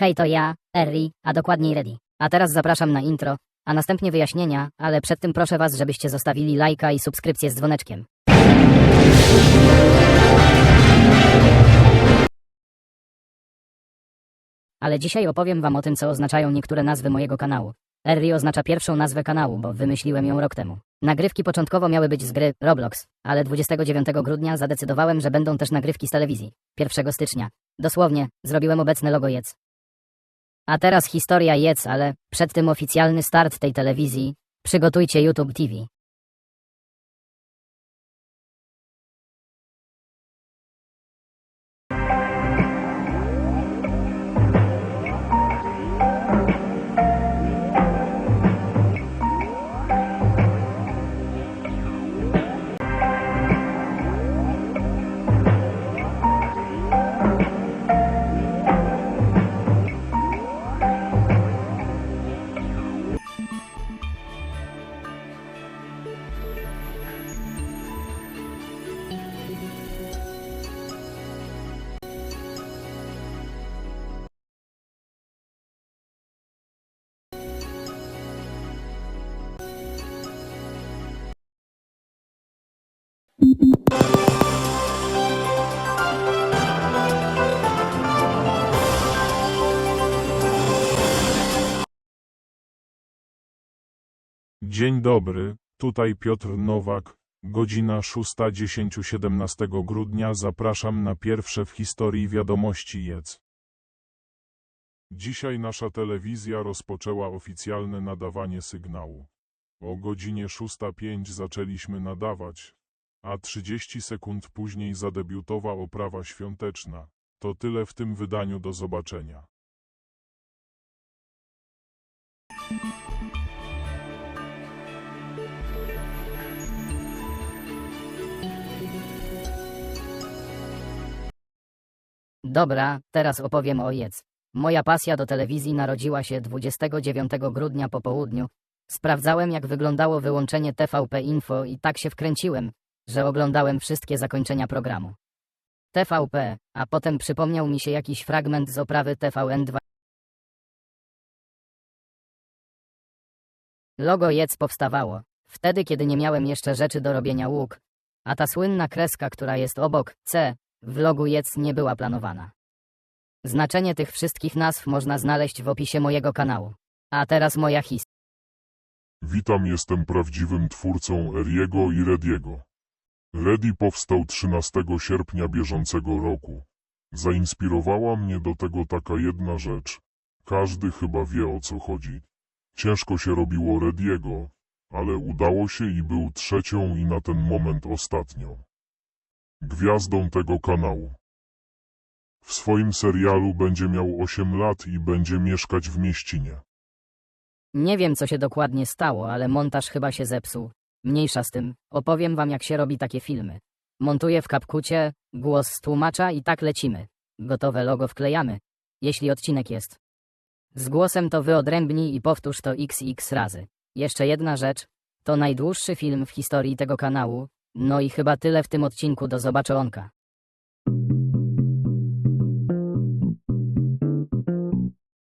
Hej, to ja, Erri, a dokładniej Reddy. A teraz zapraszam na intro, a następnie wyjaśnienia, ale przed tym proszę was, żebyście zostawili lajka i subskrypcję z dzwoneczkiem. Ale dzisiaj opowiem wam o tym, co oznaczają niektóre nazwy mojego kanału. Erri oznacza pierwszą nazwę kanału, bo wymyśliłem ją rok temu. Nagrywki początkowo miały być z gry Roblox, ale 29 grudnia zadecydowałem, że będą też nagrywki z telewizji. 1 stycznia. Dosłownie, zrobiłem obecne logo Jec. A teraz historia Jec, ale przed tym oficjalny start tej telewizji. Przygotujcie YouTube TV. Dzień dobry, tutaj Piotr Nowak, godzina 6.10 17 grudnia zapraszam na pierwsze w historii wiadomości JEC. Dzisiaj nasza telewizja rozpoczęła oficjalne nadawanie sygnału. O godzinie 6.05 zaczęliśmy nadawać, a 30 sekund później zadebiutowa oprawa świąteczna. To tyle w tym wydaniu do zobaczenia. Dobra, teraz opowiem o Jec. Moja pasja do telewizji narodziła się 29 grudnia po południu. Sprawdzałem, jak wyglądało wyłączenie TVP Info i tak się wkręciłem, że oglądałem wszystkie zakończenia programu. TVP, a potem przypomniał mi się jakiś fragment z oprawy TVN2. Logo Jec powstawało, wtedy kiedy nie miałem jeszcze rzeczy do robienia łuk, a ta słynna kreska, która jest obok, C, w logu Jec nie była planowana. Znaczenie tych wszystkich nazw można znaleźć w opisie mojego kanału. A teraz moja his. Witam, jestem prawdziwym twórcą Eriego i Rediego. Redi powstał 13 sierpnia bieżącego roku. Zainspirowała mnie do tego taka jedna rzecz. Każdy chyba wie o co chodzi. Ciężko się robiło Rediego, ale udało się i był trzecią i na ten moment ostatnią. Gwiazdą tego kanału. W swoim serialu będzie miał 8 lat i będzie mieszkać w mieścinie. Nie wiem, co się dokładnie stało, ale montaż chyba się zepsuł. Mniejsza z tym, opowiem wam, jak się robi takie filmy. Montuję w kapkucie, głos z tłumacza i tak lecimy. Gotowe logo wklejamy, jeśli odcinek jest. Z głosem to wyodrębnij i powtórz to xx razy. Jeszcze jedna rzecz, to najdłuższy film w historii tego kanału, no i chyba tyle w tym odcinku do zobaczonka.